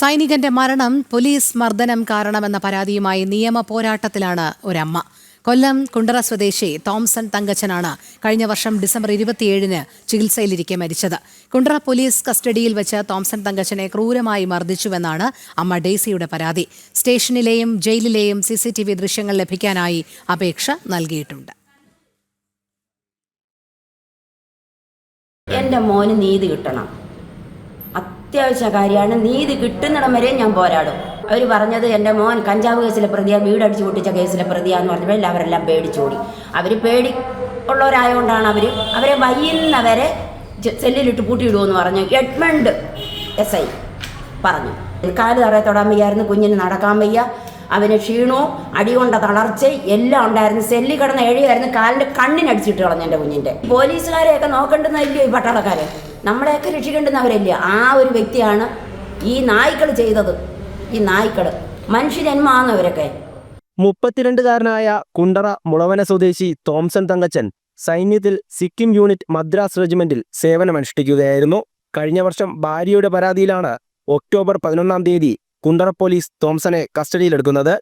സൈനികന്റെ മരണം പോലീസ് മർദ്ദനം കാരണമെന്ന പരാതിയുമായി നിയമ പോരാട്ടത്തിലാണ് ഒരമ്മ. കൊല്ലം കുണ്ടറ സ്വദേശി തോംസൺ തങ്കച്ചനാണ് കഴിഞ്ഞ വർഷം ഡിസംബർ ഇരുപത്തിയേഴിന് ചികിത്സയിലിരിക്കെ മരിച്ചത്. കുണ്ടറ പോലീസ് കസ്റ്റഡിയിൽ വെച്ച് തോംസൺ തങ്കച്ചനെ ക്രൂരമായി മർദ്ദിച്ചുവെന്നാണ് അമ്മ ഡെയ്സിയുടെ പരാതി. സ്റ്റേഷനിലെയും ജയിലിലെയും സിസിടിവി ദൃശ്യങ്ങൾ ലഭിക്കാനായി അപേക്ഷ നൽകിയിട്ടുണ്ട്. എന്റെ മോന് നീതി കിട്ടണം. അത്യാവശ്യ കാര്യമാണ് നീതി കിട്ടുന്നിടം വരെ ഞാൻ പോരാടും. അവർ പറഞ്ഞത് എന്റെ മോൻ കഞ്ചാവ് കേസിലെ പ്രതിയാണ് വീടടിച്ച് പൊട്ടിച്ച കേസിലെ പ്രതിയാന്ന് പറഞ്ഞപ്പോൾ അവരെല്ലാം പേടിച്ചോടി അവർ പേടി ഉള്ളവരായതുകൊണ്ടാണ് അവർ അവരെ വയ്യുന്നവരെ സെല്ലിലിട്ട് പൂട്ടിയിടുമെന്ന് പറഞ്ഞു എഡ്മണ്ട് എസ് ഐ പറഞ്ഞു. കാൽ തറയെ തൊടാൻ വയ്യായിരുന്നു കുഞ്ഞിന് നടക്കാൻ വയ്യ. അവന് ക്ഷീണവും അടികൊണ്ട തളർച്ച എല്ലാം ഉണ്ടായിരുന്നു. സെല്ലി കിടന്ന് എഴുതിയായിരുന്നു കാലിന്റെ കണ്ണിനടിച്ചിട്ട് കളഞ്ഞു എന്റെ കുഞ്ഞിന്റെ. പോലീസുകാരെയൊക്കെ നോക്കേണ്ടുന്നതല്ലയോ ഈ പട്ടാളക്കാരെ? നമ്മളെയൊക്കെ രക്ഷിക്കേണ്ടുന്നവരല്ലേ? ആ ഒരു വ്യക്തിയാണ് ഈ നായ്ക്കൾ ചെയ്തത്. ഈ നായ്ക്കൾ മനുഷ്യജന്മാന്നവരൊക്കെ. മുപ്പത്തിരണ്ടുകാരനായ കുണ്ടറ മുളവന സ്വദേശി തോംസൺ തങ്കച്ചൻ സൈന്യത്തിൽ സിക്കിം യൂണിറ്റ് മദ്രാസ് റെജിമെന്റിൽ സേവനമനുഷ്ഠിക്കുകയായിരുന്നു. കഴിഞ്ഞ വർഷം ഭാര്യയുടെ പരാതിയിലാണ് ഒക്ടോബർ പതിനൊന്നാം തീയതി കുണ്ടറ പോലീസ് തോംസനെ കസ്റ്റഡിയിലെടുക്കുന്നത്.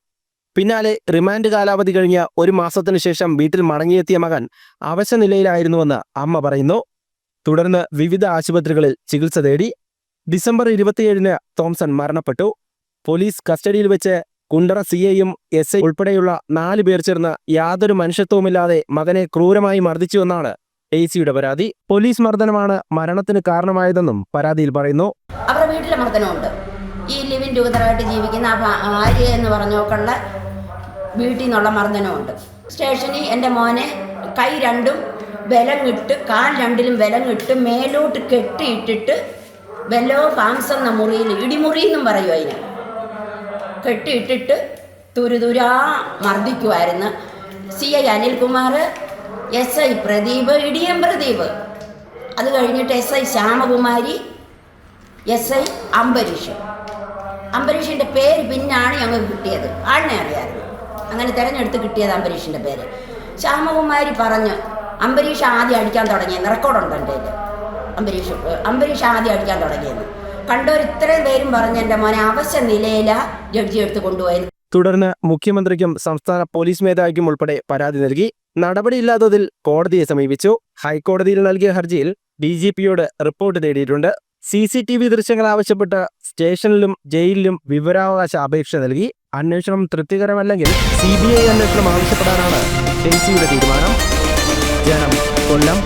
പിന്നാലെ റിമാൻഡ് കാലാവധി കഴിഞ്ഞ ഒരു മാസത്തിനു ശേഷം വീട്ടിൽ മടങ്ങിയെത്തിയ മകൻ അവശനിലയിലായിരുന്നുവെന്ന് അമ്മ പറയുന്നു. തുടർന്ന് വിവിധ ആശുപത്രികളിൽ ചികിത്സ തേടി ഡിസംബർ ഇരുപത്തിയേഴിന് തോംസൺ മരണപ്പെട്ടു. പോലീസ് കസ്റ്റഡിയിൽ വെച്ച് കുണ്ടറ സി ഐയും എസ് ഐ ഉൾപ്പെടെയുള്ള നാല് പേർ ചേർന്ന് യാതൊരു മനുഷ്യത്വവുമില്ലാതെ മകനെ ക്രൂരമായി മർദ്ദിച്ചുവെന്നാണ് എ സിയുടെ പരാതി. പോലീസ് മർദ്ദനമാണ് മരണത്തിന് കാരണമായതെന്നും പരാതിയിൽ പറയുന്നു. അവരുടെ വീട്ടിലെ മർദ്ദനമുണ്ട്. ഈ ലിവിൻ ടുഗതറായിട്ട് ജീവിക്കുന്ന ആ ഭാര്യ എന്ന് പറഞ്ഞോക്കുള്ള വീട്ടിൽ നിന്നുള്ള മർദ്ദനമുണ്ട്. സ്റ്റേഷനിൽ എന്റെ മോനെ കൈ രണ്ടും ബലം ഇട്ട് കാൽ രണ്ടിലും ബലം ഇട്ട് മേലോട്ട് കെട്ടിയിട്ടിട്ട് വെല്ലോ ഫാംസ് എന്ന മുറിയിൽ ഇടിമുറി എന്നും പറയും അതിന്. കെട്ടിയിട്ടിട്ട് തുരുതുരാ മർദ്ദിക്കുമായിരുന്നു C I Anilkumar S I Pradeep idiom Pradeep. അത് കഴിഞ്ഞിട്ട് S I Shyamakumari S I Ambareesh. അംബരീഷിന്റെ പേര് പിന്നാണ് ഞങ്ങൾക്ക് കിട്ടിയത്. ആളിനെ അറിയാമായിരുന്നു. അങ്ങനെ തിരഞ്ഞെടുത്ത് കിട്ടിയത് അംബരീഷിന്റെ പേര്. ശ്യാമകുമാരി പറഞ്ഞു അംബരീഷ് ആദ്യം അടിക്കാൻ തുടങ്ങിയെന്ന്. റെക്കോർഡുണ്ട് എന്റെ കയ്യിൽ അംബരീഷ് അംബരീഷ് ആദ്യം അടിക്കാൻ തുടങ്ങിയെന്ന്. കണ്ടവർ ഇത്രയും പേരും പറഞ്ഞു എന്റെ മോനെ അവശ്യ നിലയില ജഡ്ജി എടുത്ത് കൊണ്ടുപോയത്. തുടർന്ന് മുഖ്യമന്ത്രിക്കും സംസ്ഥാന പോലീസ് മേധാവിക്കും ഉൾപ്പെടെ പരാതി നൽകി. നടപടിയില്ലാത്തതിൽ കോടതിയെ സമീപിച്ചു. ഹൈക്കോടതിയിൽ നൽകിയ ഹർജിയിൽ ഡി റിപ്പോർട്ട് തേടിയിട്ടുണ്ട്. സി സി ടി വി ദൃശ്യങ്ങൾ ആവശ്യപ്പെട്ട് സ്റ്റേഷനിലും ജയിലിലും വിവരാവകാശ അപേക്ഷ നൽകി. അന്വേഷണം തൃപ്തികരമല്ലെങ്കിൽ സി ബി ഐ അന്വേഷണം ആവശ്യപ്പെടാനാണ് ഡെയ്സിയുടെ തീരുമാനം. ജനം കൊല്ലം.